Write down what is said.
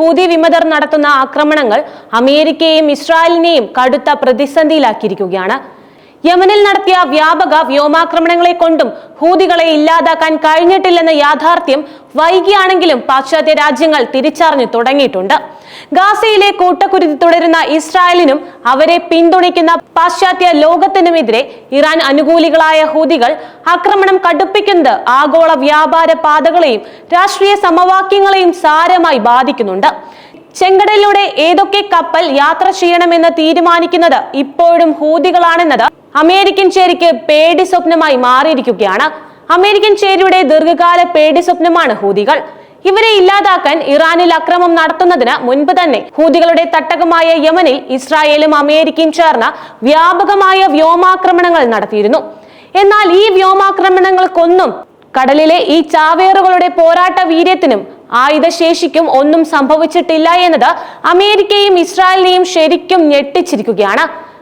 Houthi വിമതർ നടത്തുന്ന ആക്രമണങ്ങൾ അമേരിക്കയെയും ഇസ്രായേലിനെയും കടുത്ത പ്രതിസന്ധിയിലാക്കിയിരിക്കുകയാണ്. യമനിൽ നടത്തിയ വ്യാപക വ്യോമാക്രമണങ്ങളെ കൊണ്ടും ഹൂതികളെ ഇല്ലാതാക്കാൻ കഴിഞ്ഞിട്ടില്ലെന്ന യാഥാർത്ഥ്യം വൈകിയാണെങ്കിലും പാശ്ചാത്യ രാജ്യങ്ങൾ തിരിച്ചറിഞ്ഞു തുടങ്ങിയിട്ടുണ്ട്. ഗാസയിലെ കൂട്ടക്കുരുതി തുടരുന്ന ഇസ്രായേലിനും അവരെ പിന്തുണയ്ക്കുന്ന പാശ്ചാത്യ ലോകത്തിനുമെതിരെ ഇറാൻ അനുകൂലികളായ ഹൂതികൾ ആക്രമണം കടുപ്പിക്കുന്നത് ആഗോള വ്യാപാര പാതകളെയും രാഷ്ട്രീയ സമവാക്യങ്ങളെയും സാരമായി ബാധിക്കുന്നുണ്ട്. ചെങ്കടലിലൂടെ ഏതൊക്കെ കപ്പൽ യാത്ര ചെയ്യണമെന്ന് തീരുമാനിക്കുന്നത് ഇപ്പോഴും ഹൂതികളാണെന്നത് അമേരിക്കൻ ചേരിക്ക് പേടി സ്വപ്നമായി മാറിയിരിക്കുകയാണ്. അമേരിക്കൻ ചേരിയുടെ ദീർഘകാല പേടി സ്വപ്നമാണ് ഹൂതികൾ. ഇവരെ ഇല്ലാതാക്കാൻ ഇറാനിൽ അക്രമം നടത്തുന്നതിന് മുൻപ് തന്നെ ഹൂതികളുടെ തട്ടകമായ യമനിൽ ഇസ്രായേലും അമേരിക്കയും ചേർന്ന് വ്യാപകമായ വ്യോമാക്രമണങ്ങൾ നടത്തിയിരുന്നു. എന്നാൽ ഈ വ്യോമാക്രമണങ്ങൾക്കൊന്നും കടലിലെ ഈ ചാവേറുകളുടെ പോരാട്ട വീര്യത്തിനും ആയുധശേഷിക്കും ഒന്നും സംഭവിച്ചിട്ടില്ല എന്നത് അമേരിക്കയും ഇസ്രായേലിനെയും ശരിക്കും ഞെട്ടിച്ചിരിക്കുകയാണ്.